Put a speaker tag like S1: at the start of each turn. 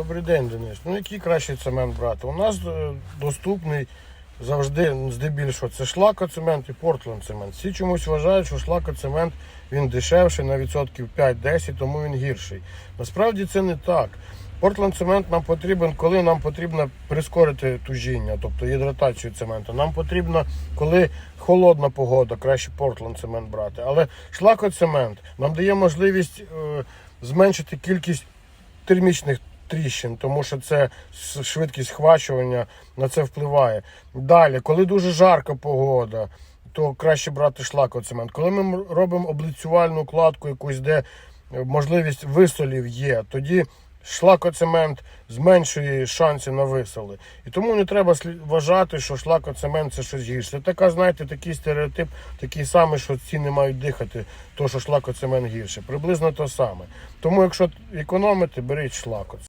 S1: Добрий день, Денис. Ну який кращий цемент брати? У нас е, доступний завжди, здебільшого, це шлакоцемент і портленд цемент. Всі чомусь вважають, що шлакоцемент він дешевший на відсотків 5-10, тому він гірший. Насправді це не так. Портленд цемент нам потрібен, коли нам потрібно прискорити тужіння, тобто гідратацію цементу. Нам потрібно, коли холодна погода, краще Портленд цемент брати. Але шлакоцемент нам дає можливість е, зменшити кількість термічних тріщин, тому що це швидкість схвачування на це впливає. Далі, коли дуже жарка погода, то краще брати шлакоцемент. Коли ми робимо облицювальну кладку, якусь, де можливість висолів є, тоді шлакоцемент зменшує шанси на висоли. І тому не треба вважати, що шлакоцемент це щось гірше. Це така, знаєте, такий стереотип, такий самий, що ціни мають дихати, то що шлакоцемент гірше. Приблизно то саме. Тому, якщо економити, беріть шлакоцемент.